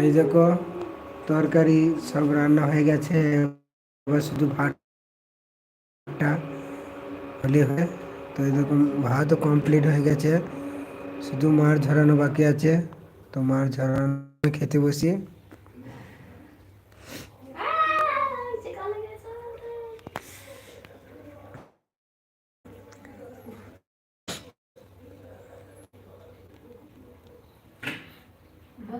এই দেখো, তরকারি সব রান্না হয়ে গেছে। এবার শুধু ভাতটা হলে হয়। তো এরকম ভাত কমপ্লিট হয়ে গেছে। শুধু মার ঝরানো বাকি আছে। তো মার ঝরানো খেতে বসি। তো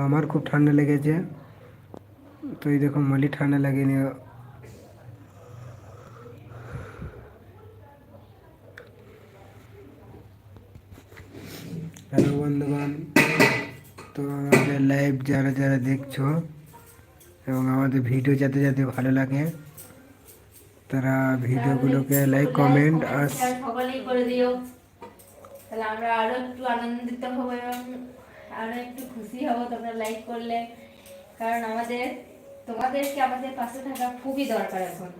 আমার খুব ঠান্ডা লেগেছে তো এই দেখো মালি ঠান্ডা লাগেনি হ্যালো বন্ধুগণ তো আমাদের লাইভ যারা যারা দেখছ এবং আমাদের ভিডিও যাতে যাতে ভালো লাগে তারা ভিডিওগুলোকে লাইক কমেন্ট আর সকলেই করে দিও তাহলে আমরা আরও একটু আনন্দিত হব এবং আরও একটু খুশি হব তোমরা লাইক করলে কারণ আমাদের তোমাদেরকে আমাদের পাশে থাকা খুবই দরকার এখন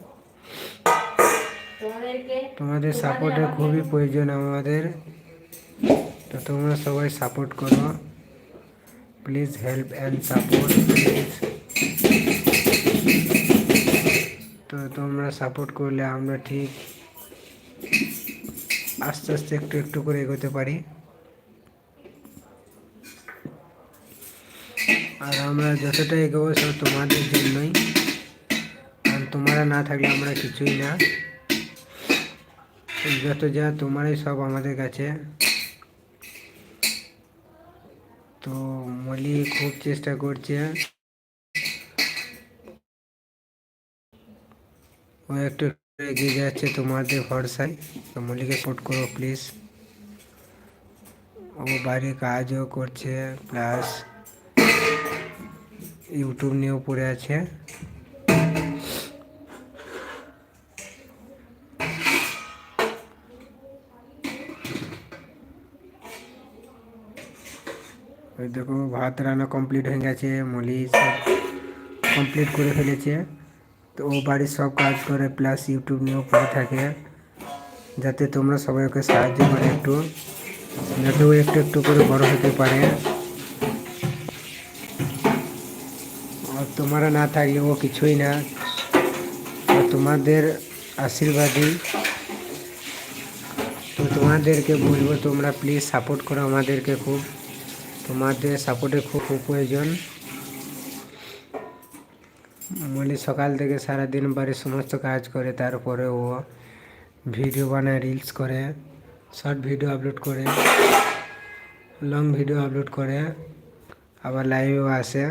তোমাদেরকে তোমাদের সাপোর্টের খুবই প্রয়োজন আমাদের তো তোমরা সবাই সাপোর্ট করো please help and support please তো তোমরা সাপোর্ট করলে আমরা ঠিক আস্তে আস্তে একটু একটু করে এগোতে পারি। আর আমরা যতটা এগোবো সব তোমাদের জন্যই। কারণ তোমরা না থাকলে আমরা কিছুই না। যত যা তোমারই সব আমাদের কাছে। তো মলি খুব চেষ্টা করছে। ও একটু এগিয়ে যাচ্ছে তোমাদের ভরসায়। তো মলিকে সাপোর্ট করো প্লিজ ও বাইরে কাজও করছে প্লাস ইউটিউব নিয়েও পড়ে আছে। ওই দেখো, ভাত রান্না কমপ্লিট হয়ে গেছে মলি সব কমপ্লিট করে ফেলেছে। তো ও বাড়ির সব কাজ করে প্লাস ইউটিউব নিয়েও পড়ে থাকে। যাতে তোমরা সবাই ওকে সাহায্য করে একটু, যাতে ও একটু একটু করে বড় হতে পারে। আর তোমরা না থাকলে ও কিছুই না। তোমাদের আশীর্বাদই। তো তোমাদেরকে বলব, তোমরা প্লিজ সাপোর্ট করো আমাদেরকে খুব। তোমাদের সাপোর্টের খুব খুব প্রয়োজন। মলি সকাল থেকে সারাদিন বাড়ির সমস্ত কাজ করে, তারপরে ও ভিডিও বানায় রিলস করে শর্ট ভিডিও আপলোড করে লং ভিডিও আপলোড করে, আবার লাইভেও আসে।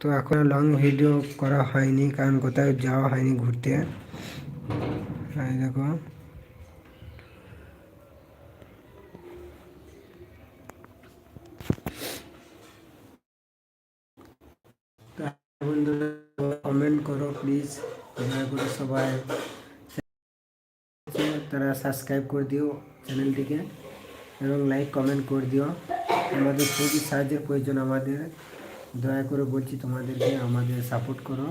তো এখন লং ভিডিও করা হয়নি, কারণ কোথাও যাওয়া হয়নি ঘুরতে। দেখো। কমেন্ট করো প্লিজ দয়া করে সবাই তারা সাবস্ক্রাইব করে দিও, চ্যানেলটিকে, এবং লাইক কমেন্ট করে দিও। আমাদের খুবই সাহায্যের প্রয়োজন আমাদের। দয়া করে বলছি তোমাদেরকে, আমাদের সাপোর্ট করো।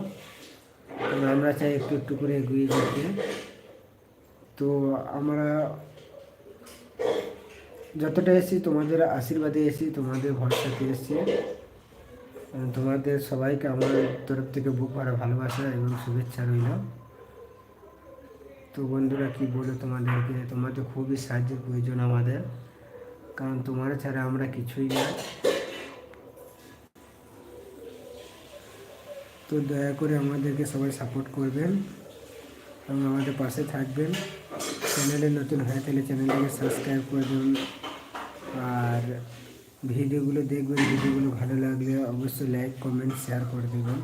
আমরা চাই একটু একটু করে এগিয়ে যেতে। তো আমরা যতটা এসেছি, তোমাদের আশীর্বাদে এসেছি, তোমাদের ভরসাতে এসেছি। তোমাদের সবাইকে আমার তরফ থেকে বুক ভরা ভালোবাসা এবং শুভেচ্ছা রইল। তো বন্ধুরা, কি বলে তোমাদেরকে? তোমাদের খুবই সাহায্যের প্রয়োজন আমাদের। কারণ তোমার ছাড়া আমরা কিছুই না। তো দয়া করে আমাদেরকে সবাই সাপোর্ট করবেন এবং আমাদের পাশে থাকবেন। চ্যানেলে নতুন হয়ে থাকলে চ্যানেলটাকে সাবস্ক্রাইব করে দেবেন আর ভিডিওগুলো দেখবেন ভিডিওগুলো ভালো লাগলে অবশ্যই লাইক কমেন্ট শেয়ার করে দেবেন।